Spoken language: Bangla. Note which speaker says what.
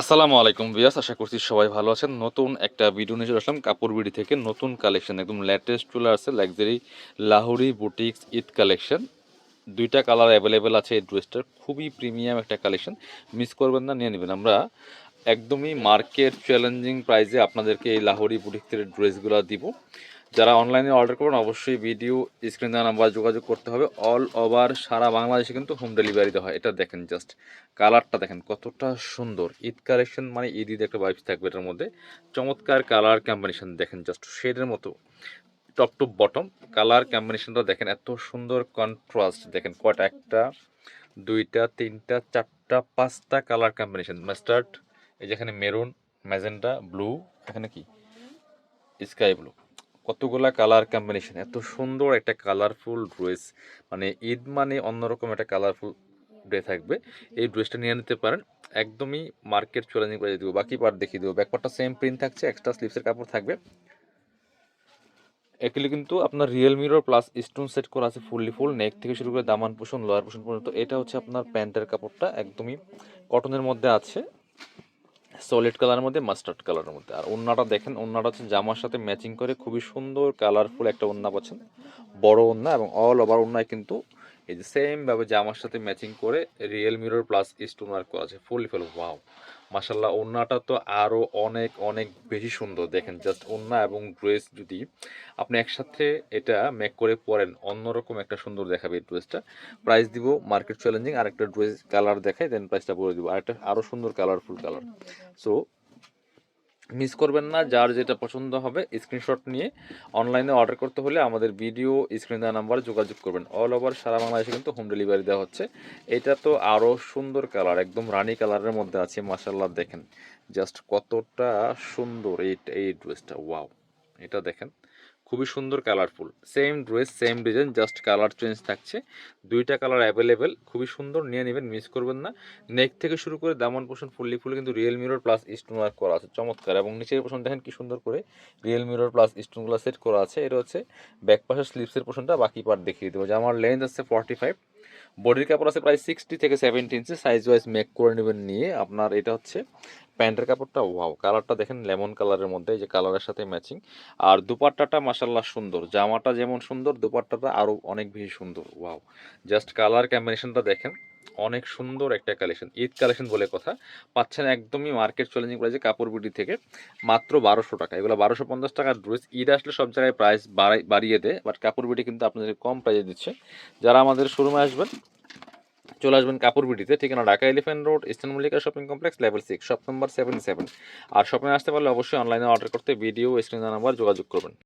Speaker 1: আসসালামু আলাইকুম বিয়াস আশা করছি সবাই ভালো আছেন। নতুন একটা ভিডিও নিয়ে চলে আসলাম কাপড় বিডি থেকে। নতুন কালেকশন একদম লেটেস্ট চলে আসছে luxury Lahori boutiques Eid collection দুইটা কালার অ্যাভেলেবেল আছে এই ড্রেসটার খুবই প্রিমিয়াম একটা কালেকশন মিস করবেন না, নিয়ে নেবেন। আমরা একদমই মার্কেট চ্যালেঞ্জিং প্রাইসে আপনাদেরকে এই লাহোরি বুটিক্সের ড্রেসগুলো দিব। যারা অনলাইনে অর্ডার করবেন, অবশ্যই ভিডিও স্ক্রিন দেওয়া নাম্বার যোগাযোগ করতে হবে। অল ওভার সারা বাংলাদেশে কিন্তু হোম ডেলিভারি দেওয়া হয়। এটা দেখেন জাস্ট কালারটা দেখেন কতটা সুন্দর। ঈদ কালেকশন মানে ঈদ ঈদ একটা ভাইবস থাকবে এটার মধ্যে। চমৎকার কালার কম্বিনেশন দেখেন জাস্ট শেডের মতো। টপ টু বটম কালার কম্বিনেশনটা দেখেন এত সুন্দর কন্ট্রাস্ট দেখেন কয়টা? একটা, দুইটা, তিনটা, চারটা, পাঁচটা কালার কম্বিনেশন মাস্টার্ড এই যেখানে মেরুন ম্যাজেন্টা ব্লু এখানে কি? স্কাই ব্লু কতগুলা কালার কম্বিনেশন এত সুন্দর একটা কালারফুল ড্রেস মানে ঈদ মানে অন্যরকম একটা কালারফুল ড্রেস থাকবে। এই ড্রেসটা নিয়ে নিতে পারেন, একদমই মার্কেট চ্যালেঞ্জিং করে দিব, বাকি পার্ট দেখিয়ে দেবো। ব্যাকপার্টটা সেম প্রিন্ট থাকছে এক্সট্রা স্লিপসের কাপড় থাকবে। এগুলি কিন্তু আপনার real mirror plus stone set করা আছে ফুললি ফুল নেক থেকে শুরু করে দামান পোষণ লোয়ার পোষণ পর্যন্ত, এটা হচ্ছে আপনার প্যান্টের কাপড়টা, একদমই কটনের মধ্যে আছে। সলিড কালারের মধ্যে মাস্টার্ড কালারের মধ্যে। আর ওন্নাটা দেখেন ওন্নাটা হচ্ছে জামার সাথে ম্যাচিং করে খুবই সুন্দর কালারফুল একটা ওন্না পাচ্ছেন। বড় ওন্না এবং অল ওভার ওন্নায় কিন্তু এই যে সেমভাবে জামার সাথে ম্যাচিং করে real mirror plus stone work করা আছে। ফুল ফেল ওয়াও মাসাল্লাহ ওন্নাটা তো আরও অনেক অনেক বেশি সুন্দর। দেখেন জাস্ট ওন্না এবং ড্রেস যদি আপনি একসাথে এটা মেক করে পরেন, অন্যরকম একটা সুন্দর দেখাবে এই ড্রেসটা প্রাইস দিব মার্কেট চ্যালেঞ্জিং আর একটা ড্রেস কালার দেখায় দেন প্রাইসটা বলে দিব। আর একটা আরও সুন্দর কালারফুল কালার সো মিস করবেন না, যার যেটা পছন্দ হবে স্ক্রিনশট নিয়ে অনলাইনে অর্ডার করতে হলে আমাদের ভিডিও স্ক্রিন দেওয়া নাম্বারে যোগাযোগ করবেন। অল ওভার সারা বাংলাদেশে কিন্তু হোম ডেলিভারি দেওয়া হচ্ছে। এটা তো আরও সুন্দর কালার একদম রানি কালারের মধ্যে আছে মাসাল্লাহ দেখেন। জাস্ট কতটা সুন্দর এই এই ড্রেসটা ওয়াও এটা দেখেন। খুবই সুন্দর colourful same dress same design just colour change থাকছে। দুইটা কালার অ্যাভেলেবেল খুবই সুন্দর, নিয়ে নেবেন মিস করবেন না। নেক থেকে শুরু করে দামন পোষণ ফুললি ফুল কিন্তু real mirror plus stone work করা আছে, চমৎকার। এবং নিচের পোষণ দেখেন কি সুন্দর করে রিয়েল মিরর প্লাস স্টোনগুলো সেট করা আছে। এটা হচ্ছে ব্যাক পাশের স্লিপসের পোষণটা, বাকি পার্ট দেখিয়ে দেবো। যে আমার লেন্থ আছে ফর্টি ফাইভ বডির কাপড় আছে প্রায় সিক্সটি থেকে seventy inch size wise make করে নেবেন নিয়ে। আপনার এটা হচ্ছে প্যান্টের কাপড়টা ওয়াও, কালারটা দেখেন লেমন কালারের মধ্যে, এই যে কালারের সাথে ম্যাচিং। আর দুপাট্টাটা মাসাল্লাহ সুন্দর, জামাটা যেমন সুন্দর, দুপাট্টাটা আরও অনেক বেশি সুন্দর, ওয়াও। জাস্ট কালার কম্বিনেশনটা দেখেন, অনেক সুন্দর একটা কালেকশন, ঈদ কালেকশন বলে কথা। পাচ্ছেন একদমই মার্কেট চ্যালেঞ্জিং প্রাইসে কাপড় বিডি থেকে মাত্র বারোশো টাকা। এগুলো বারোশো পঞ্চাশ টাকার ড্রেস ঈদ আসলে সব জায়গায় প্রাইস বাড়াই, বাড়িয়ে দেয় বাট কাপড় বিডি কিন্তু আপনাদের কম প্রাইসে দিচ্ছে। যারা আমাদের শোরুমে আসবেন চলে আসবেন কাপড় বিডিতে ঠিকানা Dhaka elephant road, eastern Mallika shopping complex level six shop number seven seven আর শপিং আসতে পারলে অবশ্যই অনলাইনে অর্ডার করতে ভিডিও স্ক্রিন নাম্বার যোগাযোগ করবেন।